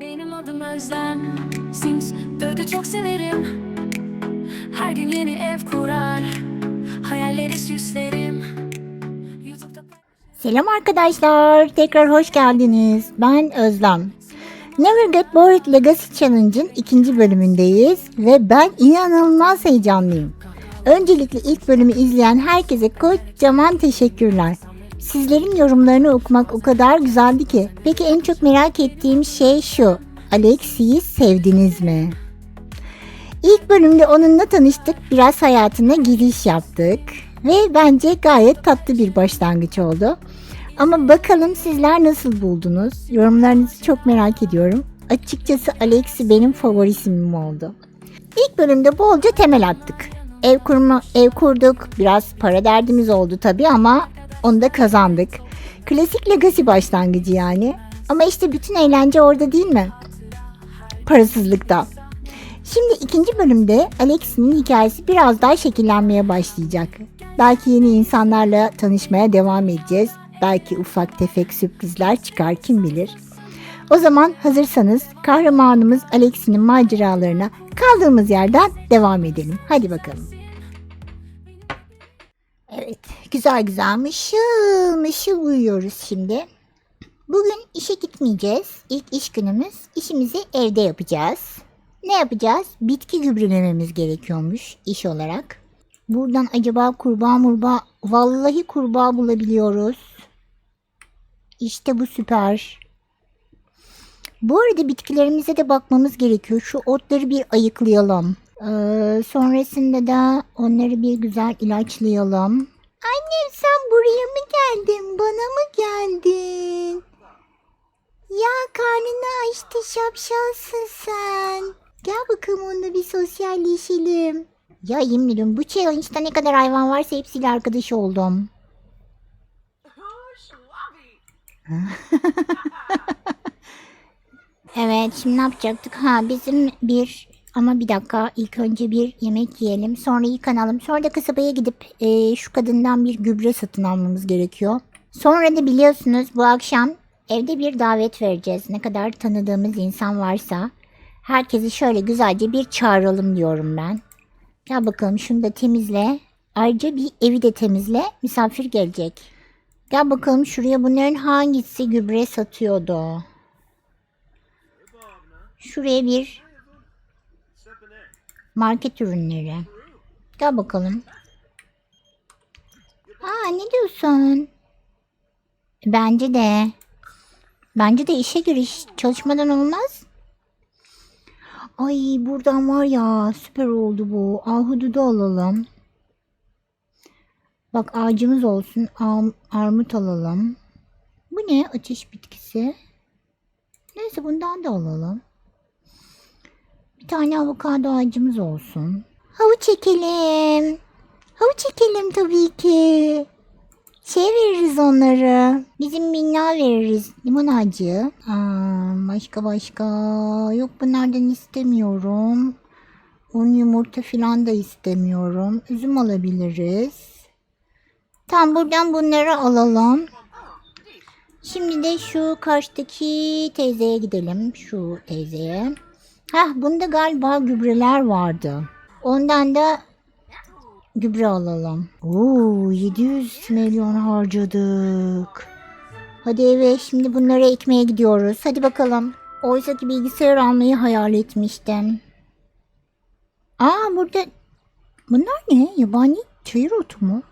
Benim adım Özlem Sims Dödü çok severim Her gün yeni ev kurar Hayalleri süslerim Selam arkadaşlar, tekrar hoş geldiniz. Ben Özlem. Never Get Bored Legacy Challenge'ın ikinci bölümündeyiz ve ben inanılmaz heyecanlıyım. Öncelikle ilk bölümü izleyen herkese kocaman teşekkürler. Sizlerin yorumlarını okumak o kadar güzeldi ki. Peki en çok merak ettiğim şey şu. Alexi'yi sevdiniz mi? İlk bölümde onunla tanıştık, biraz hayatına giriş yaptık ve bence gayet tatlı bir başlangıç oldu. Ama bakalım sizler nasıl buldunuz? Yorumlarınızı çok merak ediyorum. Açıkçası Alexi benim favorisim oldu. İlk bölümde bolca temel attık. Ev kurma, ev kurduk. Biraz para derdimiz oldu tabii ama onu da kazandık. Klasik Legacy başlangıcı yani. Ama işte bütün eğlence orada değil mi? Parasızlıkta. Şimdi ikinci bölümde Alexi'nin hikayesi biraz daha şekillenmeye başlayacak. Belki yeni insanlarla tanışmaya devam edeceğiz. Belki ufak tefek sürprizler çıkar kim bilir. O zaman hazırsanız kahramanımız Alexi'nin maceralarına kaldığımız yerden devam edelim. Hadi bakalım. Evet, güzel güzel mışıl mışıl uyuyoruz şimdi. Bugün işe gitmeyeceğiz. İlk iş günümüz. İşimizi evde yapacağız. Ne yapacağız? Bitki gübrelememiz gerekiyormuş iş olarak. Buradan acaba kurbağa murbağa, vallahi kurbağa bulabiliyoruz. İşte bu süper. Bu arada bitkilerimize de bakmamız gerekiyor. Şu otları bir ayıklayalım. Ee, sonrasında da onları bir güzel ilaçlayalım. Annem sen buraya mı geldin? Bana mı geldin? Ya karnını açtı şapşalsın sen. Gel bakalım onunla bir sosyalleşelim. Ya yemin ediyorum bu challenge'da ne kadar hayvan varsa hepsiyle arkadaş oldum. evet şimdi ne yapacaktık? Ha bizim bir ama bir dakika ilk önce bir yemek yiyelim sonra yıkanalım sonra da kasabaya gidip e, şu kadından bir gübre satın almamız gerekiyor. Sonra da biliyorsunuz bu akşam evde bir davet vereceğiz. Ne kadar tanıdığımız insan varsa herkesi şöyle güzelce bir çağıralım diyorum ben. Gel bakalım şunu da temizle. Ayrıca bir evi de temizle. Misafir gelecek. Gel bakalım şuraya bunların hangisi gübre satıyordu. Şuraya bir market ürünleri. Gel bakalım. Aa ne diyorsun? Bence de. Bence de işe giriş çalışmadan olmaz. Ay buradan var ya süper oldu bu. Ahududu alalım. Bak ağacımız olsun. Am- armut alalım. Bu ne? Ateş bitkisi. Neyse bundan da alalım. Bir tane avokado ağacımız olsun. Havuç çekelim. Havuç çekelim tabii ki. Şey veririz onları. Bizim minna veririz. Limon ağacı. Aa, başka başka. Yok bunlardan istemiyorum. Un yumurta filan da istemiyorum. Üzüm alabiliriz. Tam buradan bunları alalım. Şimdi de şu karşıdaki teyzeye gidelim. Şu teyzeye. Hah bunda galiba gübreler vardı. Ondan da gübre alalım. Oo 700 milyon harcadık. Hadi eve şimdi bunları ekmeye gidiyoruz. Hadi bakalım. Oysa ki bilgisayar almayı hayal etmiştim. Aa burada bunlar ne? Yabani çayır otu mu?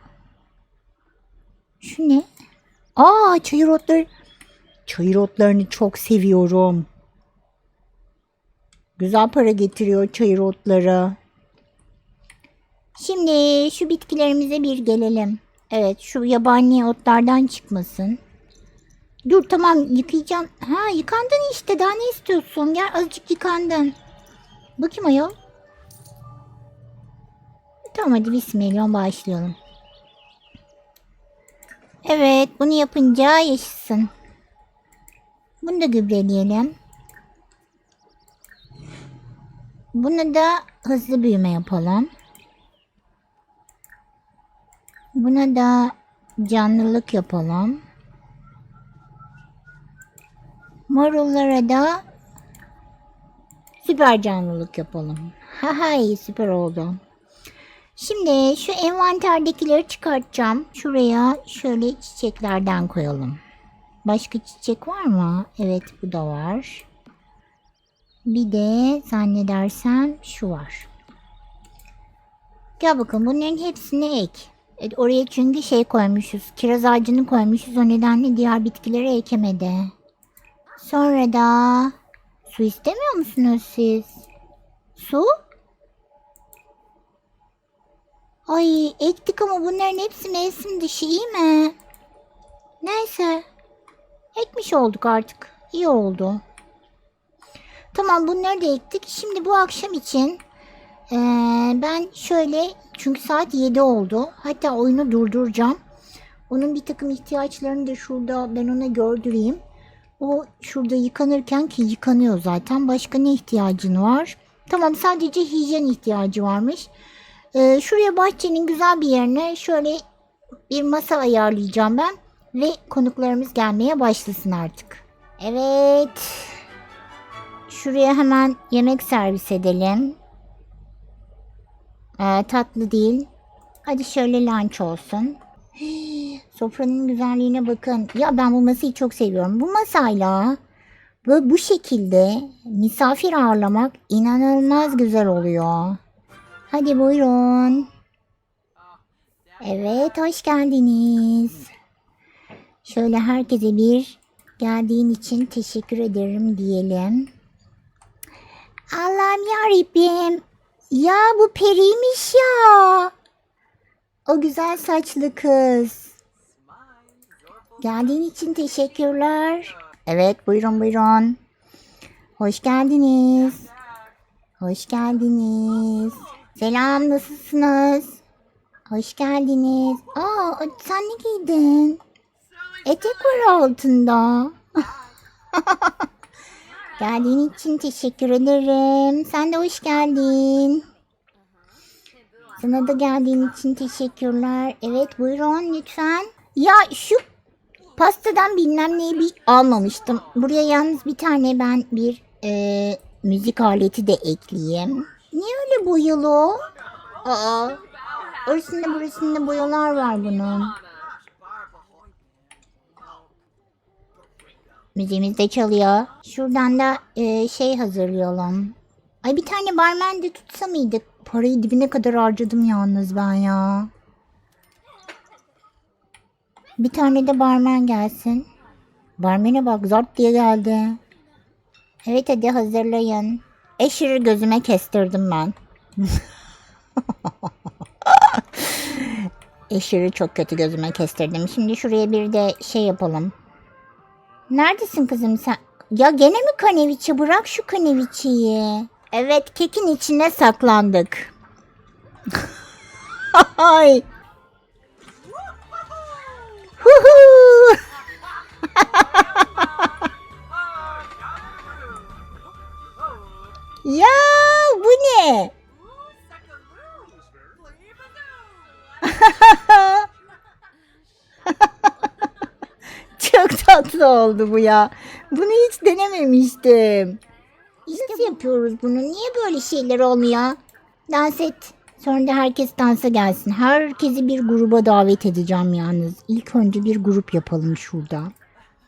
Şu ne? Aa çayır otları. Çayır otlarını çok seviyorum. Güzel para getiriyor çayır otları. Şimdi şu bitkilerimize bir gelelim. Evet şu yabani otlardan çıkmasın. Dur tamam yıkayacağım. Ha yıkandın işte daha ne istiyorsun? Gel azıcık yıkandın. Bakayım ayol. Tamam hadi bismillah başlayalım. Evet bunu yapınca yaşasın. Bunu da gübreleyelim. Bunu da hızlı büyüme yapalım. Buna da canlılık yapalım. Marullara da Süper canlılık yapalım. Ha iyi süper oldu. Şimdi şu envanterdekileri çıkartacağım. Şuraya şöyle çiçeklerden koyalım. Başka çiçek var mı? Evet bu da var. Bir de zannedersem şu var. Gel bakalım bunların hepsini ek. Evet, oraya çünkü şey koymuşuz. Kiraz ağacını koymuşuz. O nedenle diğer bitkileri ekemedi. Sonra da su istemiyor musunuz siz? Su? Ay ektik ama bunların hepsi mevsim dışı iyi mi? Neyse. Ekmiş olduk artık. İyi oldu. Tamam bunları da ektik. Şimdi bu akşam için eee, ben şöyle çünkü saat 7 oldu. Hatta oyunu durduracağım. Onun bir takım ihtiyaçlarını da şurada ben ona gördüreyim. O şurada yıkanırken ki yıkanıyor zaten. Başka ne ihtiyacın var? Tamam sadece hijyen ihtiyacı varmış. Ee, şuraya bahçenin güzel bir yerine şöyle bir masa ayarlayacağım ben. Ve konuklarımız gelmeye başlasın artık. Evet. Şuraya hemen yemek servis edelim. Ee, tatlı değil. Hadi şöyle lunch olsun. Sofranın güzelliğine bakın. Ya ben bu masayı çok seviyorum. Bu masayla böyle bu şekilde misafir ağırlamak inanılmaz güzel oluyor. Hadi buyurun. Evet hoş geldiniz. Şöyle herkese bir geldiğin için teşekkür ederim diyelim. Allah'ım yarabbim. Ya bu periymiş ya. O güzel saçlı kız. Geldiğin için teşekkürler. Evet buyurun buyurun. Hoş geldiniz. Hoş geldiniz. Selam nasılsınız? Hoş geldiniz. Aa sen ne giydin? Etek var altında. Geldiğin için teşekkür ederim. Sen de hoş geldin. Sana da geldiğin için teşekkürler. Evet buyurun lütfen. Ya şu pastadan bilmem neyi bir almamıştım. Buraya yalnız bir tane ben bir e, müzik aleti de ekleyeyim. Niye öyle boyalı? Aa, orasında burasında boyalar var bunun. Müziğimiz de çalıyor. Şuradan da e, şey hazırlayalım. Ay bir tane barmen de tutsa mıydık? Parayı dibine kadar harcadım yalnız ben ya. Bir tane de barmen gelsin. Barmene bak zart diye geldi. Evet hadi hazırlayın. Eşiri gözüme kestirdim ben. Eşiri çok kötü gözüme kestirdim. Şimdi şuraya bir de şey yapalım. Neredesin kızım sen? Ya gene mi kaneviçi? Bırak şu kaneviçiyi. Evet kekin içine saklandık. Ay. Ya bu ne? Tatlı oldu bu ya. Bunu hiç denememiştim. Nasıl yapıyoruz bunu? Niye böyle şeyler olmuyor? Dans et. Sonra da herkes dansa gelsin. Herkesi bir gruba davet edeceğim yalnız. İlk önce bir grup yapalım şurada.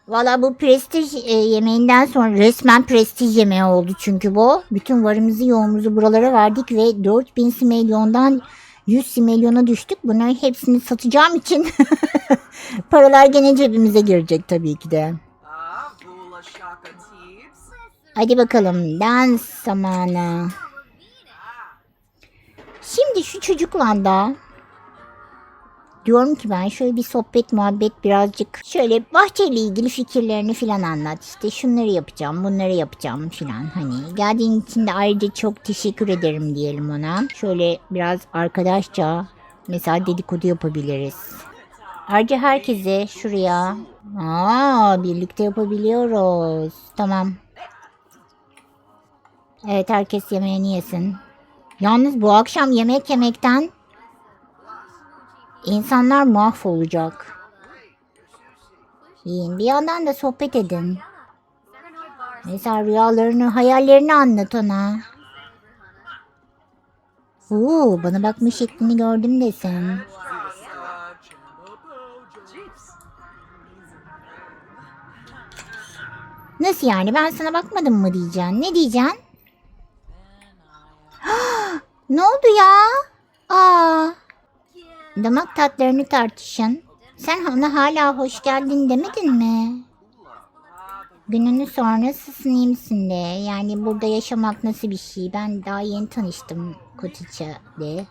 Valla bu prestij e, yemeğinden sonra resmen prestij yemeği oldu çünkü bu. Bütün varımızı yoğumuzu buralara verdik ve 4000 simelyondan 100 simelyona düştük. Bunların hepsini satacağım için paralar gene cebimize girecek tabii ki de. Hadi bakalım dans zamanı. Şimdi şu çocukla da diyorum ki ben şöyle bir sohbet muhabbet birazcık şöyle bahçeyle ilgili fikirlerini filan anlat. İşte şunları yapacağım bunları yapacağım filan hani. Geldiğin için de ayrıca çok teşekkür ederim diyelim ona. Şöyle biraz arkadaşça mesela dedikodu yapabiliriz. Ayrıca herkese şuraya Aa, birlikte yapabiliyoruz. Tamam. Evet herkes yemeğini yesin. Yalnız bu akşam yemek yemekten insanlar mahvolacak. Yiyin bir yandan da sohbet edin. Mesela rüyalarını, hayallerini anlat ona. Oo, bana bakma şeklini gördüm desem. Nasıl yani? Ben sana bakmadım mı diyeceksin? Ne diyeceksin? ne oldu ya? Aa. Damak tatlarını tartışın. Sen ona hala hoş geldin demedin mi? Gününün sonrasısın iyi misin de. Yani burada yaşamak nasıl bir şey? Ben daha yeni tanıştım Kotiç'e de.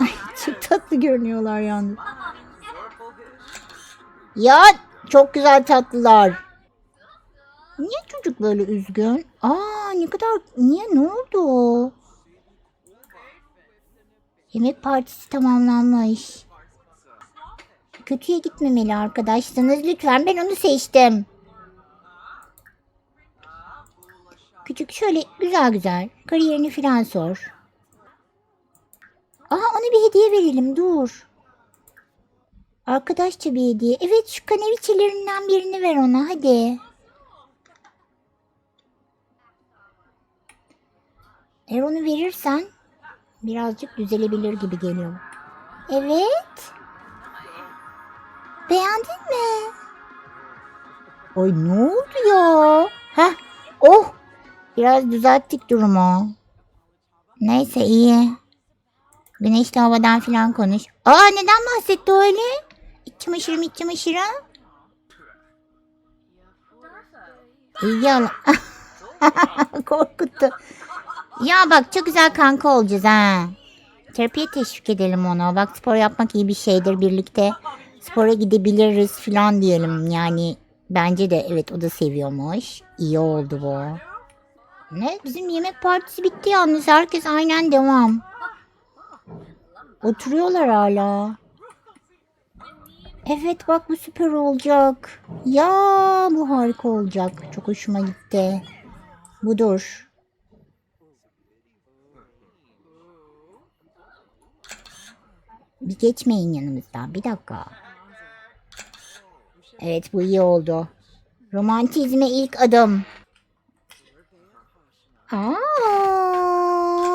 Ay, Çok tatlı görünüyorlar yalnız. Ya çok güzel tatlılar. Niye çocuk böyle üzgün? Aa ne kadar niye ne oldu? Yemek partisi tamamlanmış. Kötüye gitmemeli arkadaşsınız lütfen ben onu seçtim. Küçük şöyle güzel güzel kariyerini filan sor. Aha ona bir hediye verelim dur. Arkadaşça bir hediye. Evet şu kaneviçelerinden birini ver ona hadi. Eğer onu verirsen birazcık düzelebilir gibi geliyor. Evet. Beğendin mi? Ay ne oldu ya? Heh. Oh. Biraz düzelttik durumu. Neyse iyi. Güneşli havadan filan konuş. Aa neden bahsetti öyle? İç çamaşırım iç çamaşırı. İyi yalan. Korkuttu. Ya bak çok güzel kanka olacağız ha. Terapiye teşvik edelim onu. Bak spor yapmak iyi bir şeydir birlikte. Spora gidebiliriz filan diyelim. Yani bence de evet o da seviyormuş. İyi oldu bu. Ne? Bizim yemek partisi bitti yalnız. Herkes aynen devam. Oturuyorlar hala. Evet bak bu süper olacak. Ya bu harika olacak. Çok hoşuma gitti. Budur. Bir geçmeyin yanımızdan. Bir dakika. Evet bu iyi oldu. Romantizme ilk adım. Aa,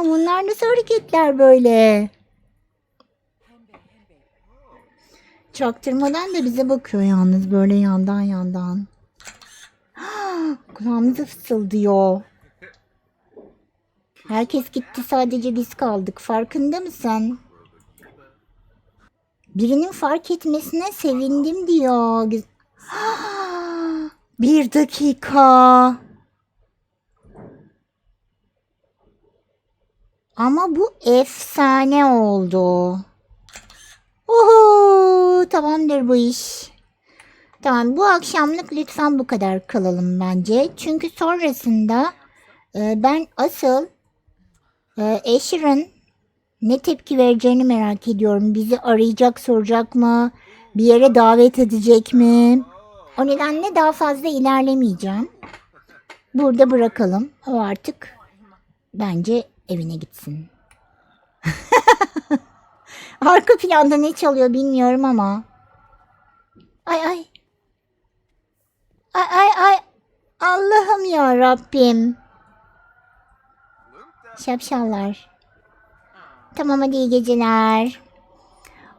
bunlar nasıl hareketler böyle? Çaktırmadan da bize bakıyor yalnız böyle yandan yandan. Kulağımıza fısıldıyor. Herkes gitti sadece biz kaldık. Farkında mısın? Birinin fark etmesine sevindim diyor. Bir dakika. Ama bu efsane oldu. Oho, tamamdır bu iş. Tamam bu akşamlık lütfen bu kadar kalalım bence. Çünkü sonrasında e, ben asıl e, Asher'ın ne tepki vereceğini merak ediyorum. Bizi arayacak, soracak mı? Bir yere davet edecek mi? O nedenle daha fazla ilerlemeyeceğim. Burada bırakalım. O artık bence evine gitsin. Arka planda ne çalıyor bilmiyorum ama. Ay ay. Ay ay ay. Allah'ım ya Rabbim. Şapşallar. Tamam hadi iyi geceler.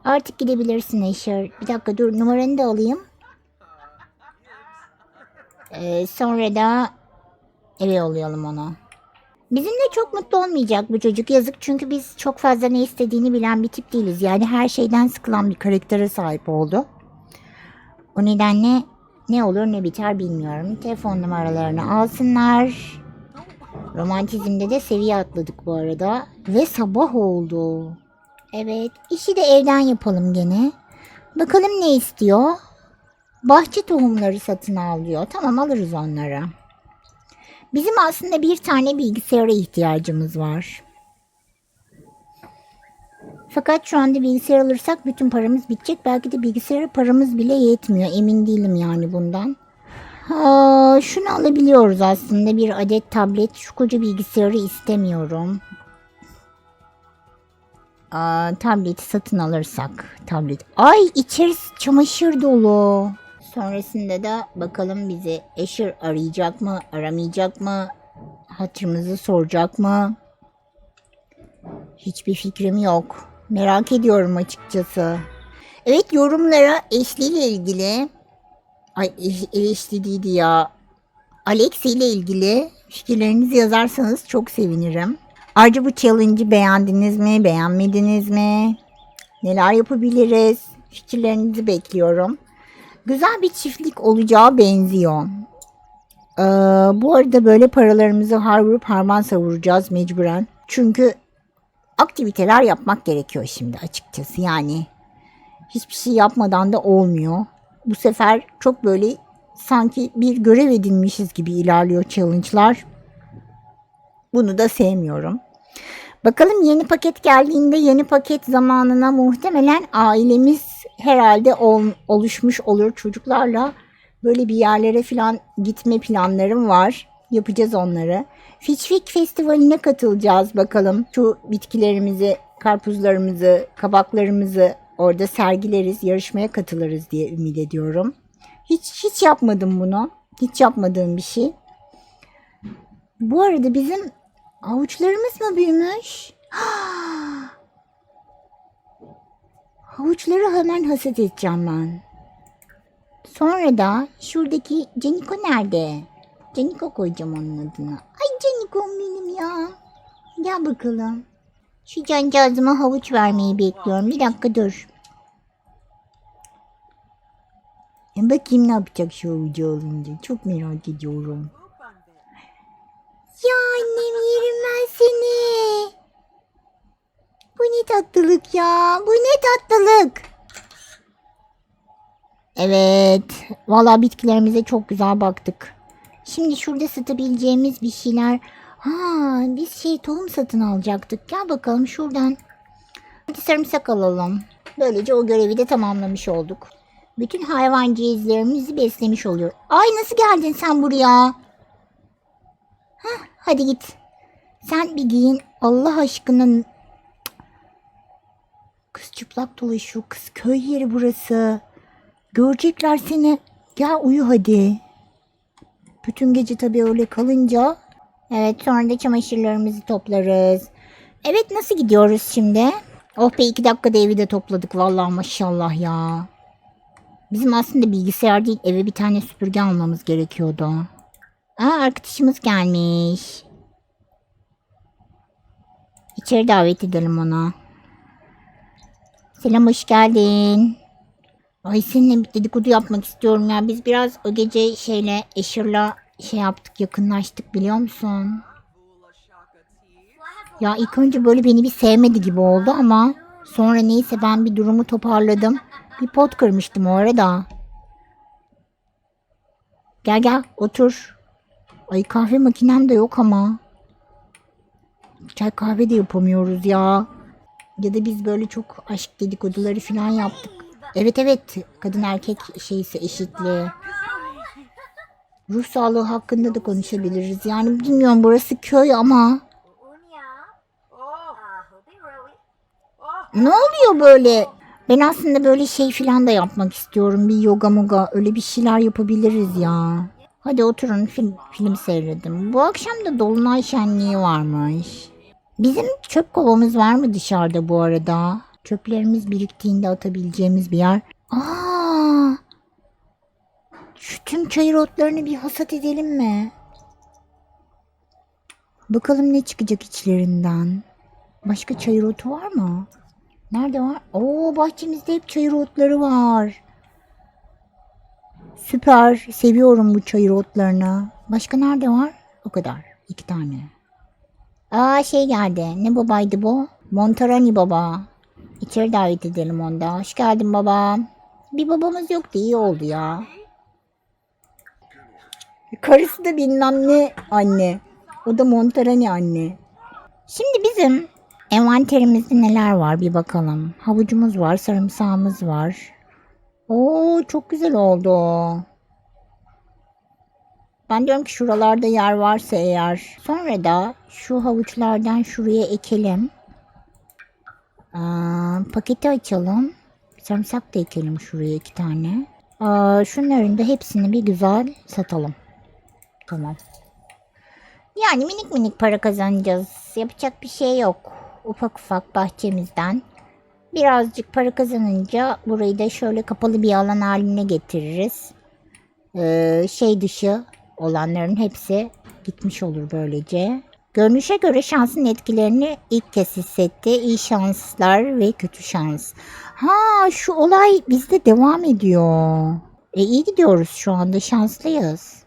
Artık gidebilirsin Eşer. Bir dakika dur numaranı da alayım. Ee, sonra da eve yollayalım onu. Bizimle çok mutlu olmayacak bu çocuk yazık çünkü biz çok fazla ne istediğini bilen bir tip değiliz. Yani her şeyden sıkılan bir karaktere sahip oldu. O nedenle ne olur ne biter bilmiyorum. Telefon numaralarını alsınlar. Romantizmde de seviye atladık bu arada. Ve sabah oldu. Evet işi de evden yapalım gene. Bakalım ne istiyor? Bahçe tohumları satın al diyor. Tamam alırız onları. Bizim aslında bir tane bilgisayara ihtiyacımız var. Fakat şu anda bilgisayar alırsak bütün paramız bitecek. Belki de bilgisayara paramız bile yetmiyor. Emin değilim yani bundan. Aa, şunu alabiliyoruz aslında. Bir adet tablet. Şu koca bilgisayarı istemiyorum. Aa, tableti satın alırsak. Tablet. Ay içerisi çamaşır dolu. Sonrasında da bakalım bizi Asher arayacak mı, aramayacak mı? Hatırımızı soracak mı? Hiçbir fikrim yok. Merak ediyorum açıkçası. Evet yorumlara Ashley ile ilgili Ay değildi ya. Alex ile ilgili fikirlerinizi yazarsanız çok sevinirim. Ayrıca bu challenge'ı beğendiniz mi, beğenmediniz mi? Neler yapabiliriz? Fikirlerinizi bekliyorum. Güzel bir çiftlik olacağı benziyor. Ee, bu arada böyle paralarımızı har vurup harman savuracağız mecburen. Çünkü aktiviteler yapmak gerekiyor şimdi açıkçası yani. Hiçbir şey yapmadan da olmuyor. Bu sefer çok böyle sanki bir görev edinmişiz gibi ilerliyor challenge'lar. Bunu da sevmiyorum. Bakalım yeni paket geldiğinde yeni paket zamanına muhtemelen ailemiz herhalde ol- oluşmuş olur çocuklarla. Böyle bir yerlere falan gitme planlarım var. Yapacağız onları. Fitchwick Festivali'ne katılacağız bakalım. Şu bitkilerimizi, karpuzlarımızı, kabaklarımızı orada sergileriz, yarışmaya katılırız diye ümit ediyorum. Hiç hiç yapmadım bunu. Hiç yapmadığım bir şey. Bu arada bizim Havuçlarımız mı büyümüş? Havuçları hemen hasat edeceğim ben. Sonra da şuradaki Caniko nerede? Caniko koyacağım onun adına. Ay Caniko'm benim ya. Gel bakalım. Şu cancağızıma havuç vermeyi bekliyorum. Bir dakika dur. Bakayım ne yapacak şu havucu alınca. Çok merak ediyorum. Ya annem yerim ben seni. Bu ne tatlılık ya. Bu ne tatlılık. Evet. Valla bitkilerimize çok güzel baktık. Şimdi şurada satabileceğimiz bir şeyler. Ha, biz şey tohum satın alacaktık. Gel bakalım şuradan. Hadi sarımsak alalım. Böylece o görevi de tamamlamış olduk. Bütün hayvancağızlarımızı beslemiş oluyor. Ay nasıl geldin sen buraya? Hadi git. Sen bir giyin. Allah aşkına. Kız çıplak dolaşıyor. Kız köy yeri burası. Görecekler seni. Gel uyu hadi. Bütün gece tabii öyle kalınca. Evet sonra da çamaşırlarımızı toplarız. Evet nasıl gidiyoruz şimdi? Oh be iki dakikada evi de topladık. Vallahi maşallah ya. Bizim aslında bilgisayar değil eve bir tane süpürge almamız gerekiyordu. Aa arkadaşımız gelmiş. İçeri davet edelim ona. Selam hoş geldin. Ay seninle bir dedikodu yapmak istiyorum ya. Biz biraz o gece şeyle Eşir'la şey yaptık yakınlaştık biliyor musun? Ya ilk önce böyle beni bir sevmedi gibi oldu ama sonra neyse ben bir durumu toparladım. Bir pot kırmıştım o arada. Gel gel otur. Ay kahve makinem de yok ama. Çay kahve de yapamıyoruz ya. Ya da biz böyle çok aşk dedikoduları falan yaptık. Evet evet kadın erkek şeyse eşitliği. Ruh sağlığı hakkında da konuşabiliriz. Yani bilmiyorum burası köy ama Ne oluyor böyle? Ben aslında böyle şey filan da yapmak istiyorum. Bir yoga moga öyle bir şeyler yapabiliriz ya. Hadi oturun film, film seyredin. Bu akşam da Dolunay Şenliği varmış. Bizim çöp kovamız var mı dışarıda bu arada? Çöplerimiz biriktiğinde atabileceğimiz bir yer. Aa! Şu tüm çayır otlarını bir hasat edelim mi? Bakalım ne çıkacak içlerinden. Başka çayır otu var mı? Nerede var? Oo bahçemizde hep çayır otları var. Süper. Seviyorum bu çayır otlarını. Başka nerede var? O kadar. İki tane. Aa şey geldi. Ne babaydı bu? Montarani baba. İçeri davet edelim onda. Hoş geldin baba. Bir babamız yoktu. iyi oldu ya. Karısı da bilmem ne anne. O da Montarani anne. Şimdi bizim envanterimizde neler var bir bakalım. Havucumuz var, sarımsağımız var. Oo çok güzel oldu. Ben diyorum ki şuralarda yer varsa eğer. Sonra da şu havuçlardan şuraya ekelim. Aa, paketi açalım. Sarımsak da ekelim şuraya iki tane. Aa, şunların da hepsini bir güzel satalım. Tamam. Yani minik minik para kazanacağız. Yapacak bir şey yok. Ufak ufak bahçemizden. Birazcık para kazanınca burayı da şöyle kapalı bir alan haline getiririz. Ee, şey dışı olanların hepsi gitmiş olur böylece. Görünüşe göre şansın etkilerini ilk kez hissetti. İyi şanslar ve kötü şans. Ha şu olay bizde devam ediyor. E iyi gidiyoruz şu anda şanslıyız.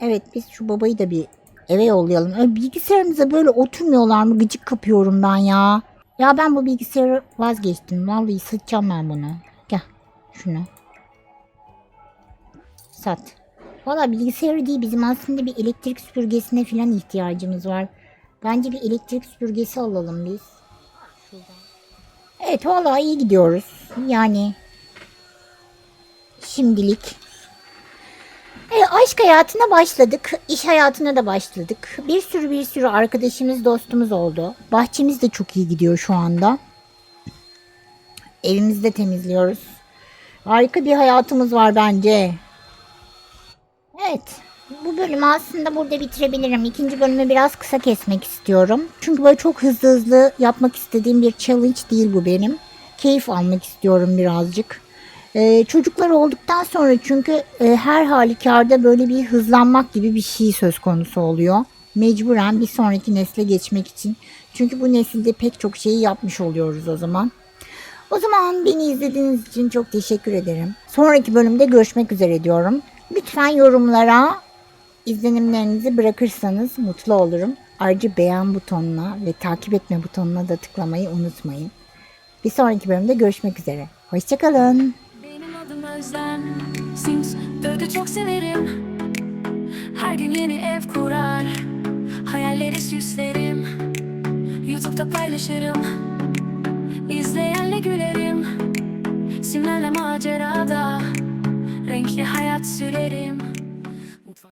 Evet biz şu babayı da bir eve yollayalım. Öyle bilgisayarımıza böyle oturmuyorlar mı gıcık kapıyorum ben ya. Ya ben bu bilgisayarı vazgeçtim. Vallahi satacağım ben bunu. Gel şunu. Sat. Valla bilgisayarı değil bizim aslında bir elektrik süpürgesine falan ihtiyacımız var. Bence bir elektrik süpürgesi alalım biz. Evet valla iyi gidiyoruz. Yani şimdilik. E, aşk hayatına başladık. iş hayatına da başladık. Bir sürü bir sürü arkadaşımız, dostumuz oldu. Bahçemiz de çok iyi gidiyor şu anda. Evimizi de temizliyoruz. Harika bir hayatımız var bence. Evet. Bu bölümü aslında burada bitirebilirim. İkinci bölümü biraz kısa kesmek istiyorum. Çünkü böyle çok hızlı hızlı yapmak istediğim bir challenge değil bu benim. Keyif almak istiyorum birazcık. Ee, çocuklar olduktan sonra çünkü e, her halükarda böyle bir hızlanmak gibi bir şey söz konusu oluyor. Mecburen bir sonraki nesle geçmek için. Çünkü bu nesilde pek çok şeyi yapmış oluyoruz o zaman. O zaman beni izlediğiniz için çok teşekkür ederim. Sonraki bölümde görüşmek üzere diyorum. Lütfen yorumlara izlenimlerinizi bırakırsanız mutlu olurum. Ayrıca beğen butonuna ve takip etme butonuna da tıklamayı unutmayın. Bir sonraki bölümde görüşmek üzere. Hoşçakalın. Adım Özlem. Sims 4'ü çok severim. Her gün yeni ev kurar. Hayalleri süslerim. Youtube'da paylaşırım. İzleyenle gülerim. Simlerle macerada. Renkli hayat sürerim